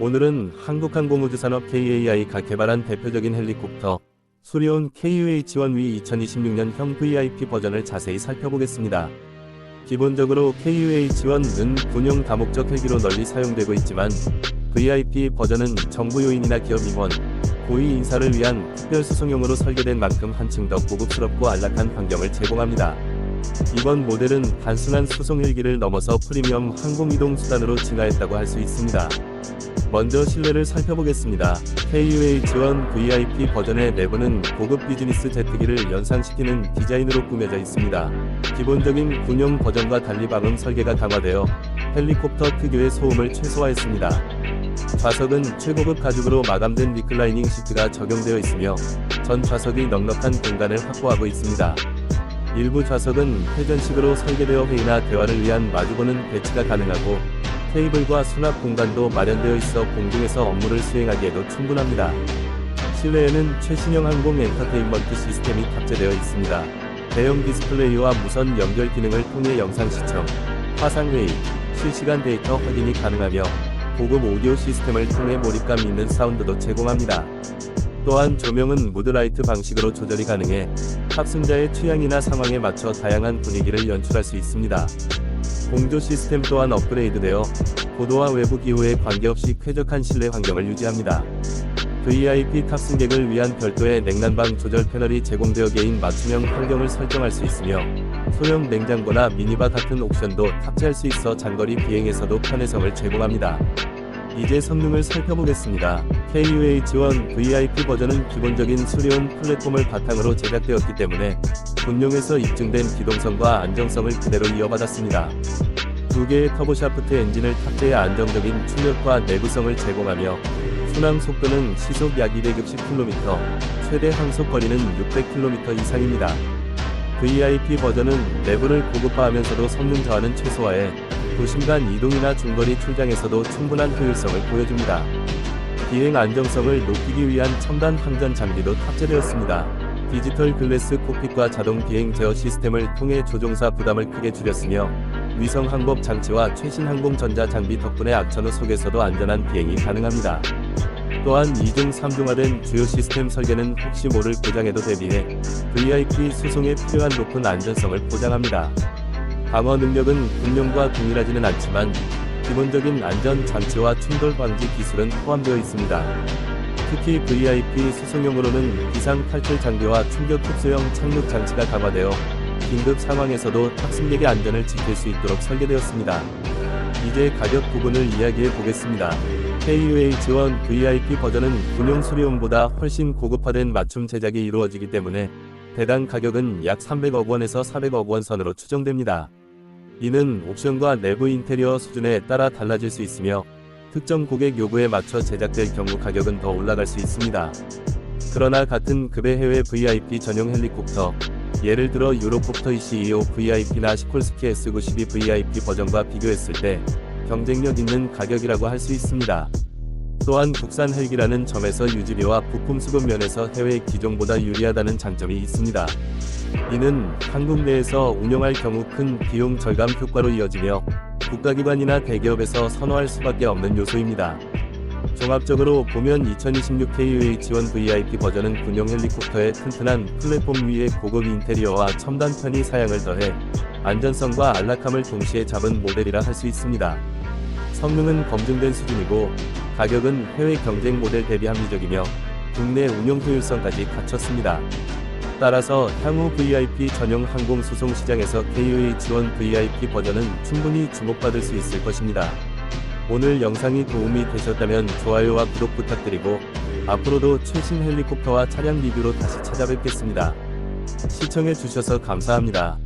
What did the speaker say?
오늘은 한국항공우주산업 KAI가 개발한 대표적인 헬리콥터 수리온 KUH-1V 2026년형 VIP 버전을 자세히 살펴보겠습니다. 기본적으로 KUH-1은 군용 다목적 헬기로 널리 사용되고 있지만 VIP 버전은 정부 요인이나 기업 임원, 고위 인사를 위한 특별 수송용으로 설계된 만큼 한층 더 고급스럽고 안락한 환경을 제공합니다. 이번 모델은 단순한 수송 헬기를 넘어서 프리미엄 항공 이동 수단으로 진화했다고 할 수 있습니다. 먼저 실내를 살펴보겠습니다. KUH-1 VIP 버전의 내부는 고급 비즈니스 제트기를 연상시키는 디자인으로 꾸며져 있습니다. 기본적인 군용 버전과 달리 방음 설계가 강화되어 헬리콥터 특유의 소음을 최소화했습니다. 좌석은 최고급 가죽으로 마감된 리클라이닝 시트가 적용되어 있으며 전 좌석이 넉넉한 공간을 확보하고 있습니다. 일부 좌석은 회전식으로 설계되어 회의나 대화를 위한 마주보는 배치가 가능하고 테이블과 수납 공간도 마련되어 있어 공중에서 업무를 수행하기에도 충분합니다. 실내에는 최신형 항공 엔터테인먼트 시스템이 탑재되어 있습니다. 대형 디스플레이와 무선 연결 기능을 통해 영상 시청, 화상 회의, 실시간 데이터 확인이 가능하며 고급 오디오 시스템을 통해 몰입감 있는 사운드도 제공합니다. 또한 조명은 무드라이트 방식으로 조절이 가능해 탑승자의 취향이나 상황에 맞춰 다양한 분위기를 연출할 수 있습니다. 공조 시스템 또한 업그레이드되어 고도와 외부 기후에 관계없이 쾌적한 실내 환경을 유지합니다. VIP 탑승객을 위한 별도의 냉난방 조절 패널이 제공되어 개인 맞춤형 환경을 설정할 수 있으며 소형 냉장고나 미니바 같은 옵션도 탑재할 수 있어 장거리 비행에서도 편의성을 제공합니다. 이제 성능을 살펴보겠습니다. KUH-1 VIP 버전은 기본적인 수리온 플랫폼을 바탕으로 제작되었기 때문에 군용에서 입증된 기동성과 안정성을 그대로 이어받았습니다. 두 개의 터보샤프트 엔진을 탑재해 안정적인 출력과 내구성을 제공하며 순항 속도는 시속 약 260km, 최대 항속 거리는 600km 이상입니다. VIP 버전은 내부를 고급화하면서도 성능 저하는 최소화해 도심 간 이동이나 중거리 출장에서도 충분한 효율성을 보여줍니다. 비행 안정성을 높이기 위한 첨단 항전 장비도 탑재되었습니다. 디지털 글래스 콕핏과 자동 비행 제어 시스템을 통해 조종사 부담을 크게 줄였으며 위성 항법 장치와 최신 항공 전자 장비 덕분에 악천 후 속에서도 안전한 비행이 가능합니다. 또한 2중 3중화된 주요 시스템 설계는 혹시 모를 고장에도 대비해 VIP 수송에 필요한 높은 안전성을 보장합니다. 방어 능력은 군용과 동일하지는 않지만 기본적인 안전 장치와 충돌 방지 기술은 포함되어 있습니다. 특히 VIP 수송용으로는 비상 탈출 장비와 충격 흡수형 착륙 장치가 강화되어 긴급 상황에서도 탑승객의 안전을 지킬 수 있도록 설계되었습니다. 이제 가격 부분을 이야기해 보겠습니다. KUH-1 VIP 버전은 군용 수리용보다 훨씬 고급화된 맞춤 제작이 이루어지기 때문에 대당 가격은 약 300억 원에서 400억 원 선으로 추정됩니다. 이는 옵션과 내부 인테리어 수준에 따라 달라질 수 있으며 특정 고객 요구에 맞춰 제작될 경우 가격은 더 올라갈 수 있습니다. 그러나 같은 급의 해외 VIP 전용 헬리콥터, 예를 들어 유로콥터 EC25 VIP나 시콜스키 S92 VIP 버전과 비교했을 때 경쟁력 있는 가격이라고 할 수 있습니다. 또한 국산 헬기라는 점에서 유지비와 부품 수급 면에서 해외 기종보다 유리하다는 장점이 있습니다. 이는 한국 내에서 운영할 경우 큰 비용 절감 효과로 이어지며 국가기관이나 대기업에서 선호할 수밖에 없는 요소입니다. 종합적으로 보면 2026 KUH-1 VIP 버전은 군용 헬리콥터의 튼튼한 플랫폼 위에 고급 인테리어와 첨단 편의 사양을 더해 안전성과 안락함을 동시에 잡은 모델이라 할 수 있습니다. 성능은 검증된 수준이고 가격은 해외 경쟁 모델 대비 합리적이며 국내 운용 효율성까지 갖췄습니다. 따라서 향후 VIP 전용 항공 수송 시장에서 KUH-1 VIP 버전은 충분히 주목받을 수 있을 것입니다. 오늘 영상이 도움이 되셨다면 좋아요와 구독 부탁드리고 앞으로도 최신 헬리콥터와 차량 리뷰로 다시 찾아뵙겠습니다. 시청해 주셔서 감사합니다.